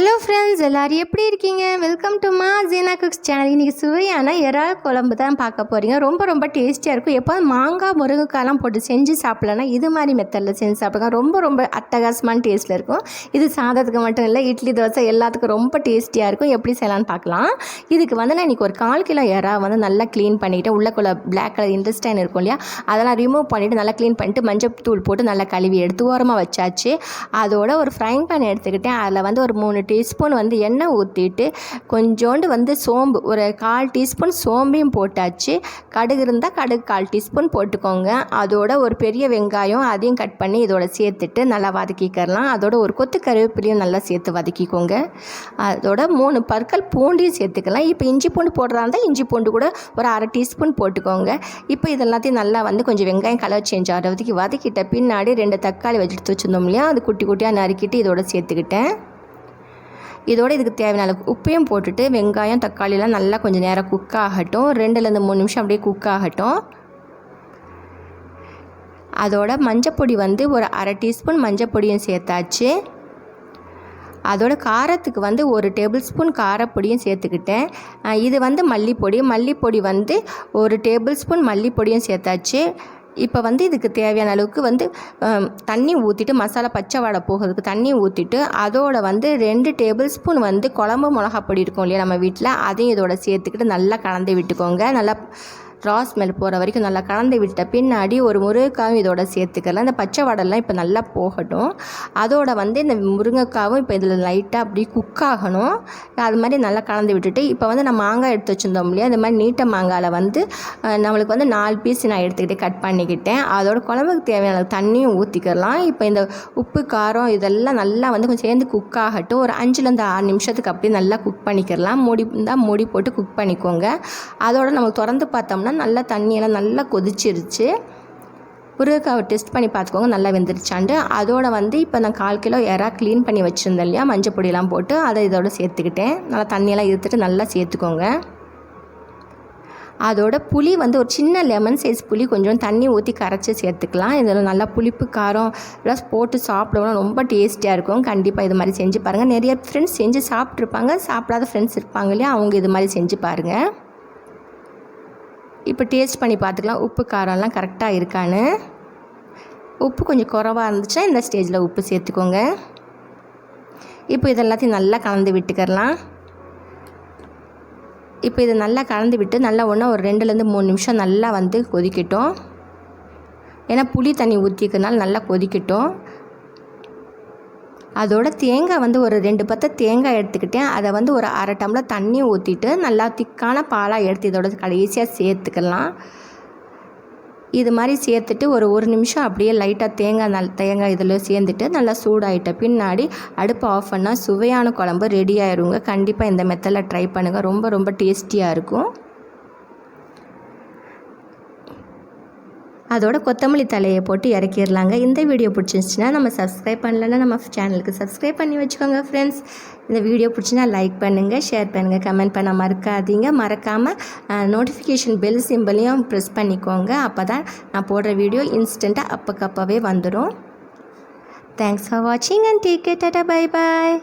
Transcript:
Hello friends எல்லோரும் எப்படி இருக்கீங்க? வெல்கம் டு மா ஜீனா குக்ஸ் சேனல் இன்றைக்கி சுவையான இறால் குழம்பு தான் பார்க்க போகிறீங்க ரொம்ப ரொம்ப டேஸ்டியாக இருக்கும். எப்போதும் மாங்காய் முருங்கைக்காய்லாம் போட்டு செஞ்சு சாப்பிட்லன்னா இது மாதிரி மெத்தடில் செஞ்சு சாப்பிடுங்க. ரொம்ப ரொம்ப அட்டகாசமான டேஸ்ட்டில் இருக்கும். இது சாதத்துக்கு மட்டும் இல்லை இட்லி தோசை எல்லாத்துக்கும் ரொம்ப டேஸ்டியாக இருக்கும். எப்படி செய்யலாம்னு பார்க்கலாம். இதுக்கு வந்து நான் இன்றைக்கி ஒரு கால் கிலோ இறா வந்து நல்லா க்ளீன் பண்ணிவிட்டு உள்ளக்குள்ள பிளாக் கலர் இன்ட்ரெஸ்டைன் இருக்கும் இல்லையா? அதெல்லாம் ரிமூவ் பண்ணிவிட்டு நல்லா க்ளீன் பண்ணிட்டு மஞ்சள் தூள் போட்டு நல்லா கழுவி எடுத்து ஓரமாக வச்சாச்சு. அதோட ஒரு ஃப்ரைங் பேன் எடுத்துக்கிட்டேன். அதில் வந்து ஒரு மூணு டீஸ்பூன் வந்து எண்ணெய் ஊற்றிட்டு கொஞ்சோண்டு வந்து சோம்பு ஒரு கால் டீஸ்பூன் சோம்பையும் போட்டாச்சு. கடுகு இருந்தால் கடுகு கால் டீஸ்பூன் போட்டுக்கோங்க. அதோட ஒரு பெரிய வெங்காயம் அதையும் கட் பண்ணி இதோட சேர்த்துட்டு நல்லா வதக்கிக்கிறலாம் அதோட ஒரு கொத்து கருவேப்பிலையும் நல்லா சேர்த்து வதக்கிக்கோங்க. அதோட மூணு பற்கள் பூண்டையும் சேர்த்துக்கலாம். இப்போ இஞ்சி பூண்டு போடுறதா இருந்தால் இஞ்சி பூண்டு கூட ஒரு அரை டீஸ்பூன் போட்டுக்கோங்க. இப்போ இதெல்லாத்தையும் நல்லா வந்து கொஞ்சம் வெங்காயம் கலர் சேஞ்ச் ஆகிறதுக்கு வதக்கிட்ட பின்னாடி ரெண்டு தக்காளி வச்சுட்டு வச்சுருந்தோம் இல்லையா? அது குட்டி குட்டியாக நறுக்கிட்டு இதோட சேர்த்துக்கிட்டேன். இதோட இதுக்கு தேவையான அளவுக்கு உப்பையும் போட்டுட்டு வெங்காயம் தக்காளிலாம் நல்லா கொஞ்சம் நேரம் குக் ஆகட்டும். ரெண்டுலேருந்து மூணு நிமிஷம் அப்படியே குக் ஆகட்டும். அதோட மஞ்சப்பொடி வந்து ஒரு அரை டீஸ்பூன் மஞ்சப்பொடியும் சேர்த்தாச்சு. அதோட காரத்துக்கு வந்து ஒரு டேபிள் ஸ்பூன் காரப்பொடியும் சேர்த்துக்கிட்டேன். இது வந்து மல்லிப்பொடி. மல்லிப்பொடி வந்து ஒரு டேபிள் ஸ்பூன் மல்லிப்பொடியும் சேர்த்தாச்சு. இப்போ வந்து இதுக்கு தேவையான அளவுக்கு வந்து தண்ணி ஊற்றிட்டு மசாலா பச்சை வாடை போகிறதுக்கு தண்ணி ஊற்றிட்டு அதோட வந்து ரெண்டு டேபிள் ஸ்பூன் வந்து குழம்பு மிளகா பொடி இருக்கும் இல்லையா நம்ம வீட்டில் அதையும் இதோட சேர்த்துக்கிட்டு நல்லா கலந்து விட்டுக்கோங்க. நல்லா ரா ஸ்மெல் போகிற வரைக்கும் நல்லா கலந்து விட்ட பின்னாடி ஒரு முருங்கைக்காவும் இதோட சேர்த்துக்கலாம் இந்த பச்சை வடலாம் இப்போ நல்லா போகட்டும். அதோட வந்து இந்த முருங்கைக்காவும் இப்போ இதில் லைட்டாக அப்படி குக் ஆகணும். அது மாதிரி நல்லா கலந்து விட்டுட்டு இப்போ வந்து நான் மாங்காய் எடுத்து வச்சுருந்தோம் இல்லையா? அது மாதிரி நீட்ட மாங்காயில் வந்து நம்மளுக்கு வந்து நாலு பீஸ் நான் எடுத்துக்கிட்டு கட் பண்ணிக்கிட்டேன். அதோட குழம்புக்கு தேவையான தண்ணியும் ஊற்றிக்கலாம் இப்போ இந்த உப்பு காரம் இதெல்லாம் நல்லா வந்து கொஞ்சம் சேர்ந்து குக் ஆகட்டும். ஒரு அஞ்சுலேருந்து ஆறு நிமிஷத்துக்கு அப்படியே நல்லா குக் பண்ணிக்கிறலாம் மூடி இருந்தால் மூடி போட்டு குக் பண்ணிக்கோங்க. அதோட நம்ம திறந்து பார்த்தோம்னா பார்த்தோம்னா நல்லா தண்ணியெல்லாம் நல்லா கொதிச்சிருச்சு. முருங்கைக்காவை டெஸ்ட் பண்ணி பார்த்துக்கோங்க நல்லா வெந்துருச்சாண்டு அதோட வந்து இப்போ நான் கால் கிலோ எறா க்ளீன் பண்ணி வச்சுருந்தேன் இல்லையா மஞ்சள் பொடியெல்லாம் போட்டு அதை இதோட சேர்த்துக்கிட்டேன். நல்லா தண்ணியெல்லாம் இருத்துட்டு நல்லா சேர்த்துக்கோங்க. அதோட புளி வந்து ஒரு சின்ன லெமன் சைஸ் புளி கொஞ்சம் தண்ணி ஊற்றி கரைச்சி சேர்த்துக்கலாம். இதில் நல்லா புளிப்பு காரம் எல்லாம் போட்டு சாப்பிடவும் ரொம்ப டேஸ்டியாக இருக்கும். கண்டிப்பாக இது மாதிரி செஞ்சு பாருங்கள் நிறைய ஃப்ரெண்ட்ஸ் செஞ்சு சாப்பிட்ருப்பாங்க சாப்பிடாத ஃப்ரெண்ட்ஸ் இருப்பாங்க இல்லையா அவங்க இது மாதிரி செஞ்சு பாருங்கள் இப்போ டேஸ்ட் பண்ணி பார்த்துக்கலாம். உப்பு காரம்லாம் கரெக்டாக இருக்கான்னு. உப்பு கொஞ்சம் குறவாக இருந்துச்சுன்னா இந்த ஸ்டேஜில் உப்பு சேர்த்துக்கோங்க. இப்போ இதெல்லாத்தையும் நல்லா கலந்து விட்டுக்கரலாம் இப்போ இதை நல்லா கலந்து விட்டு நல்லா ஒன்றா ஒரு ரெண்டுலேருந்து மூணு நிமிஷம் நல்லா வந்து கொதிக்கட்டும். ஏன்னா புளி தண்ணி ஊற்றிக்கிறதுனால நல்லா கொதிக்கட்டும். அதோட தேங்காய் வந்து ஒரு ரெண்டு பத்தை தேங்காய் எடுத்துக்கிட்டேன். அதை வந்து ஒரு அரை டம்ளர் தண்ணி ஊற்றிட்டு நல்லா திக்கான பாலாக எடுத்து இதோட கடைசியாக சேர்த்துக்கலாம். இது மாதிரி சேர்த்துட்டு ஒரு ஒரு நிமிஷம் அப்படியே லைட்டாக தேங்காய் நல் தேங்காய் இதில் சேர்ந்துட்டு நல்லா சூடாகிட்ட பின்னாடி அடுப்பு ஆஃப் பண்ணால் சுவையான குழம்பு ரெடி ஆயிருங்க. கண்டிப்பாக இந்த மெத்தடில் ட்ரை பண்ணுங்கள் ரொம்ப ரொம்ப டேஸ்டியாக இருக்கும். அதோட கொத்தமல்லி தலையை போட்டு இறக்கிடலாங்க. இந்த வீடியோ பிடிச்சிருந்துச்சின்னா நம்ம சப்ஸ்கிரைப் பண்ணலன்னா நம்ம சேனலுக்கு சப்ஸ்கிரைப் பண்ணி வச்சுக்கோங்க ஃப்ரெண்ட்ஸ் இந்த வீடியோ பிடிச்சினா லைக் பண்ணுங்கள் ஷேர் பண்ணுங்கள் கமெண்ட் பண்ண மறக்காதீங்க. மறக்காமல் நோட்டிஃபிகேஷன் பெல் சிம்பிளையும் ப்ரெஸ் பண்ணிக்கோங்க. அப்போ தான் நான் போடுற வீடியோ இன்ஸ்டண்ட்டாக அப்போக்கப்பவே வந்துடும் தேங்க்ஸ் ஃபார் வாட்சிங் அண்ட் டேக் கேட்டாட்டா பை பாய்